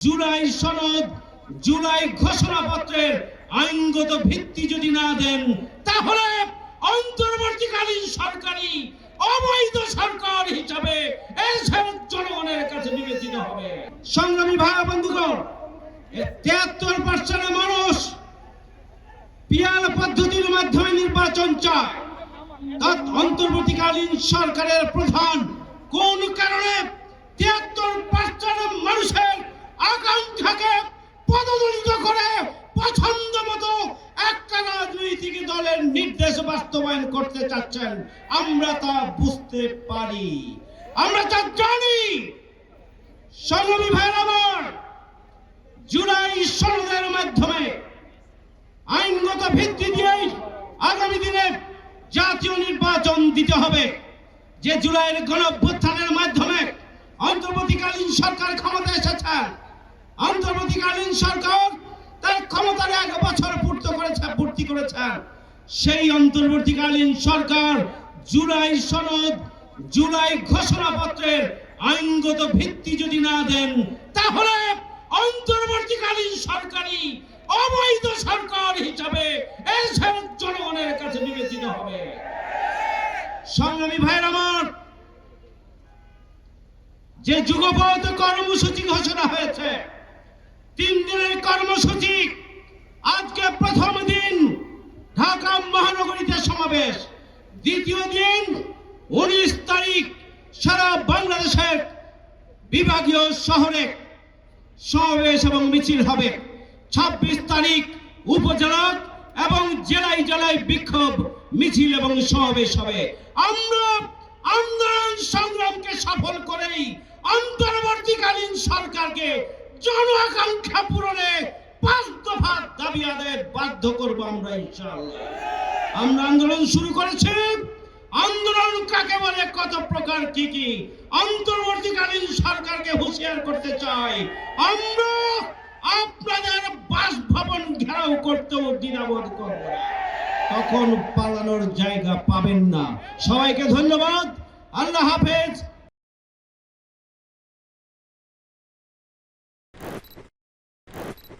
জুলাই সনদ, জুলাই ঘোষণাপত্রের আইনগত ভিত্তি যদি না দেন, তাহলে অন্তর্বর্তীকালীন সরকারি অবৈধ সরকার হিসাবে জনগণের কাছে বিবেচিত হবে। সংগ্রামী ভাই বন্ধুগণ তিয়াত্তর পার্সেন্ট মানুষ পিয়াল পদ্ধতির মাধ্যমে নির্বাচন চায়। অন্তর্বর্তীকালীন সরকারের প্রধান কোন কারণে তিয়াত্তর দলের নির্দেশ বাস্তবায়ন করতে চাচ্ছেন, আমরা তা বুঝতে পারি। আমরা তা জানি। জুলাই মাধ্যমে আইনগত ভিত্তি দিয়েই আগামী দিনে জাতীয় নির্বাচন দিতে হবে। যে জুলাইয়ের গণঅভ্যুত্থানের মাধ্যমে অন্তর্বর্তীকালীন সরকার ক্ষমতা এসেছে অন্তর্বর্তীকালীন সরকার তার ক্ষমতার এক বছর পূর্ত করেছে, পূর্তি করেছে সেই অন্তর্বর্তীকালীন সরকার জুলাই সনদ, জুলাই ঘোষণাপত্রের আইনগত ভিত্তি যদি না দেন, তাহলে অন্তর্বর্তীকালীন সরকারি অবৈধ সরকার হিসাবে জনগণের কাছে বিবেচিত হবে। সংগ্রামী ভাইয়ের আমার, যে যুগপথ কর্মসূচি ঘোষণা হয়েছে, তিন দিনের কর্মসূচি আজকে প্রথম দিন সমাবেশ দ্বিতীয় দিন, উনিশ তারিখ, সারা বাংলাদেশের বিভাগীয় শহরে সমাবেশ এবং মিছিল হবে। ছাব্বিশ তারিখ, উপজেলা এবং জেলায় জেলায় বিক্ষোভ, মিছিল এবং সমাবেশ হবে। আমরা আন্দোলন সংগ্রামকে সফল করেই অন্তর্বর্তীকালীন সরকারকে জন আকাঙ্ক্ষা পূরণে পাঁচ দফা দাবি আদায় বাধ্য করব আমরা ইনশাআল্লাহ। আমরা আন্দোলন শুরু করেছি। আন্দোলন কাকে বলে, কত প্রকার কি কি? অন্তর্বর্তীকালীন সরকারকে হুঁশিয়ার করতে চাই। আমরা আপনাদের বাসভবন ঘেরাও করতেও দ্বিধাবোধ করব তখন পালানোর জায়গা পাবেন না। সবাইকে ধন্যবাদ। আল্লাহ হাফেজ।